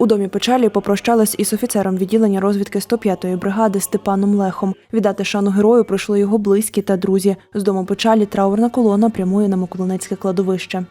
У домі печалі попрощались із офіцером відділення розвідки 105-ї бригади Степаном Лехом. Віддати шану герою прийшли його близькі та друзі. З дому печалі траурна колона прямує на Миколинецьке кладовище.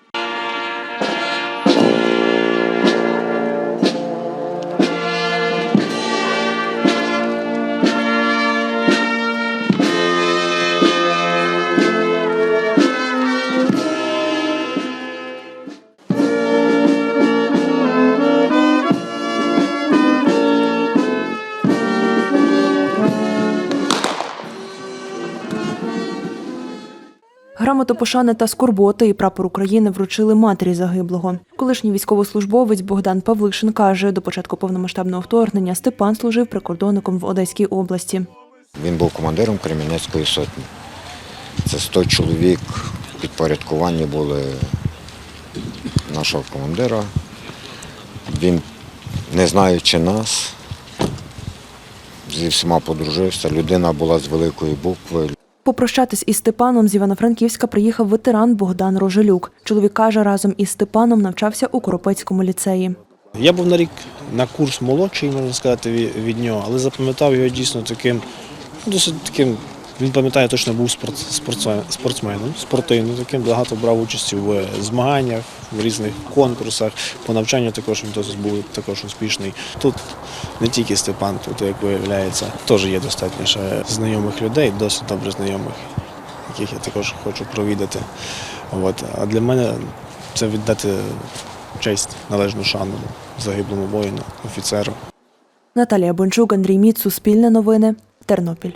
Грамоту пошани та скорботи і прапор України вручили матері загиблого. Колишній військовослужбовець Богдан Павлишин каже, до початку повномасштабного вторгнення Степан служив прикордонником в Одеській області. Він був командиром Кремінецької сотні. Це 100 чоловік підпорядкуванні були нашого командира. Він, не знаючи нас, зі всіма подружився. Людина була з великої букви. Попрощатись із Степаном з Івано-Франківська приїхав ветеран Богдан Рожелюк. Чоловік каже, разом із Степаном навчався у Коропецькому ліцеї. Я був на рік на курс молодший, можна сказати, ві- від нього, але запам'ятав його дійсно таким, ну, досить таким. Він пам'ятає, точно був спортсменом, спортивним таким, багато брав участі в змаганнях, в різних конкурсах. По навчанню також він досить був також успішний. Тут не тільки Степан, тут, як виявляється, теж є достатньо знайомих людей, досить добре знайомих, яких я також хочу провідати. От. А для мене це віддати честь, належну шану загиблому воїну, офіцеру. Наталія Бончук, Андрій Міц, Суспільне новини, Тернопіль.